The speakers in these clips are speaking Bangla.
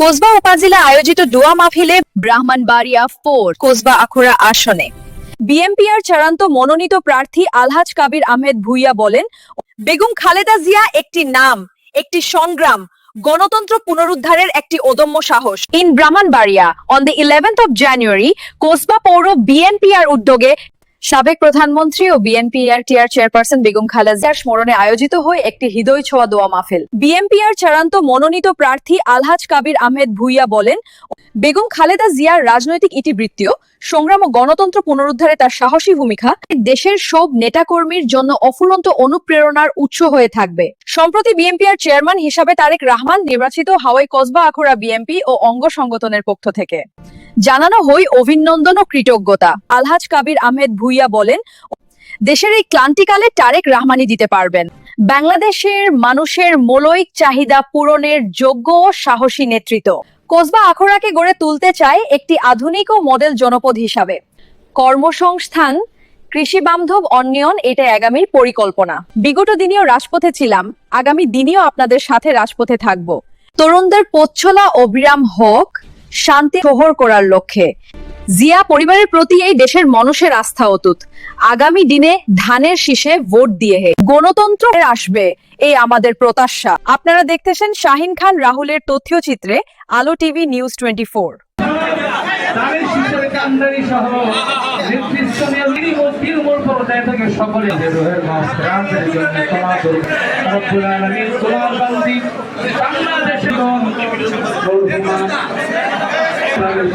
কোসবা উপজেলা আয়োজিত দোয়া মাহফিলে ব্রাহ্মণবাড়িয়া ফোর, কোসবা আখড়া আসনে। বিএমপিআর চূড়ান্ত মনোনীত প্রার্থী আলহাজ কাবির আহমেদ ভুইয়া বলেন, বেগম খালেদা জিয়া একটি নাম, একটি সংগ্রাম, গণতন্ত্র পুনরুদ্ধারের একটি অদম্য সাহস। In Brahmanbaria on the eleventh of January Kasba পৌর বিএনপিআর উদ্যোগে সাবেক প্রধানমন্ত্রী ও বিএনপিআর টিআর চেয়ারপারসন বেগম খালেদা জিয়ার স্মরণে আয়োজিত হয় একটি হৃদয় ছোঁয়া দোয়া মাহফিল। বিএনপিআর চারান্ত মনোনীত প্রার্থী আলহাজ কাবির আহমেদ ভুইয়া বলেন, বেগম খালেদা জিয়ার রাজনৈতিক ইতিবৃত্তীয় সংগ্রাম ও গণতন্ত্র পুনরুদ্ধারে তার সাহসী ভূমিকা দেশের সব নেতাকর্মীর জন্য অফুরন্ত অনুপ্রেরণার উৎস হয়ে থাকবে। সম্প্রতি বিএনপিআর চেয়ারম্যান হিসাবে তারেক রহমান নির্বাচিত হাওয়াই কসবা আখড়া বিএনপি ও অঙ্গ সংগঠনের পক্ষ থেকে। জানানো হয় অভিনন্দন ও কৃতজ্ঞতা। আলহাজ কাবির আহমেদ ভুইয়া বলেন, দেশের এই ক্লান্তিকালে তারেক রাহমানি দিতে পারবেন। বাংলাদেশের মানুষের মৌলিক চাহিদা পূরণের যোগ্য ও সাহসী নেতৃত্ব। কসবা আখড়াকে গড়ে তুলতে চায় একটি আধুনিক ও মডেল জনপদ হিসাবে। কর্মসংস্থান, কৃষি বান্ধব অন্যয়ন এটা আগামীর পরিকল্পনা। বিগত দিনেও রাজপথে ছিলাম, আগামী দিনেও আপনাদের সাথে রাজপথে থাকব। তরুণদের পথচলা অবিরাম হোক। শান্তি প্রহর করার লক্ষ্যে। জিয়া পরিবারের প্রতি এই দেশের মানুষের আস্থা অতুত আগামী দিনে ধানের শীষে ভোট দিয়ে গণতন্ত্র আসবে, এই আমাদের প্রত্যাশা। আপনারা দেখতেছেন শাহিন খান রাহুলের তথ্যচিত্রে আলো টিভি নিউজ টোয়েন্টি ফোর তাদের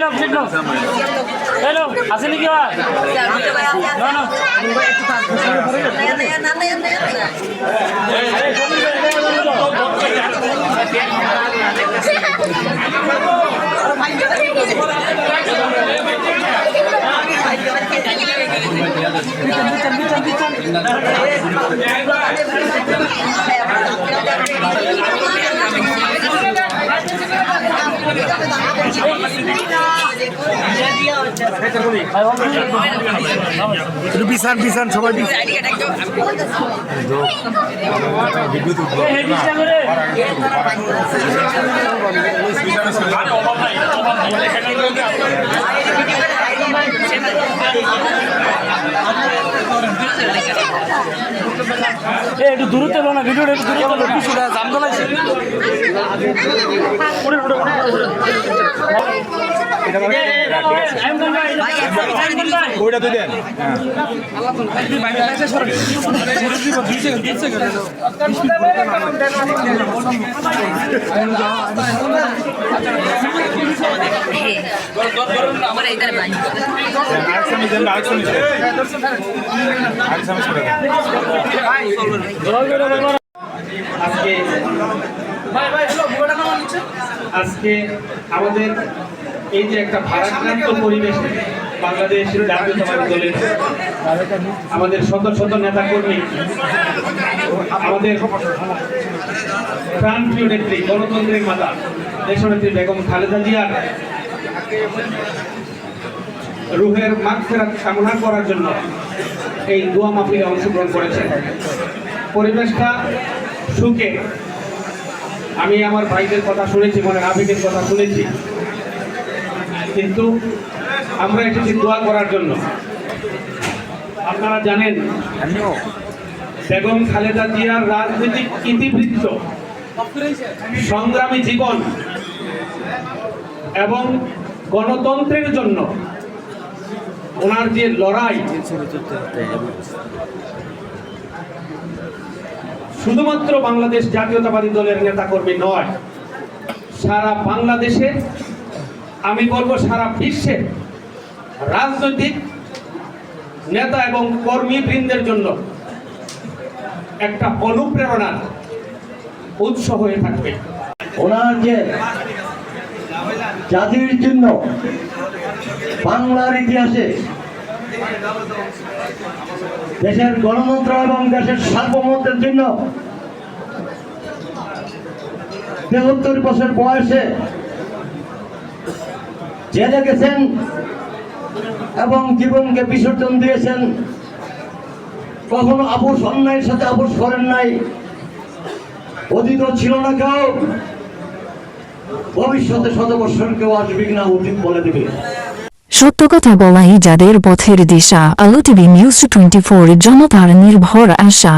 মাউতি লা ইলাহা ইল্লাল্লাহু মুহাম্মাদুর আছে নাকি আর? না না। বিছান সবাই বিছান। এই চেষ্টা করে এ, একটু দূরত্ব এলো না, ভিডিওটা একটু দূরত্ব এলো কিছুটা জাম দলাইছে ওইটা দেন আজকে আজকে আমাদের এই যে একটা ভারাক্রান্ত পরিবেশ বাংলাদেশ জাতীয়তাবাদী দলের আমাদের শত শত নেতা কর্মী আমাদের প্রাণপ্রিয় নেত্রী, গণতন্ত্রের মাতা, দেশনেত্রী বেগম খালেদা জিয়ার রুহের মাগফিরাত কামনা করার জন্য এই দোয়া মাহফিলে অংশগ্রহণ করেছেন। পরিবেশটা সুখে। আমি আমার ভাইদের কথা শুনেছি মনে আবেগের কথা শুনেছি। কিন্তু আমরা এসেছি দোয়া করার জন্য। আপনারা জানেন, বেগম খালেদা জিয়ার রাজনৈতিক ইতিবৃত্ত, সংগ্রামী জীবন এবং গণতন্ত্রের জন্য ওনার যে লড়াই, শুধুমাত্র বাংলাদেশ জাতীয়তাবাদী দলের নেতাকর্মী নয়, সারা বাংলাদেশে আমি বলব সারা বিশ্বে রাজনৈতিক নেতা এবং কর্মীবৃন্দের জন্য একটা অনুপ্রেরণার উৎস হয়ে থাকবে। ওনার যে জাতির জন্য বাংলার ইতিহাসে দেশের গণতন্ত্র এবং দেশের সার্বভৌমত্বের জন্য তেহত্তর বছর বয়সে জেলে গেছেন এবং জীবনকে বিসর্জন দিয়েছেন, কখনো আপোষ অন্যায়ের সাথে আপোষ করেন নাই, অতীত ছিল না কেউ, ভবিষ্যতে শত বৎসর কেউ আসবে কিনা অতীত বলে দেবে। সত্য কথা বলাই যাদের পথের দিশা, আলো টিভি নিউজ টোয়েন্টি ফোর জনতার নির্ভর আশা।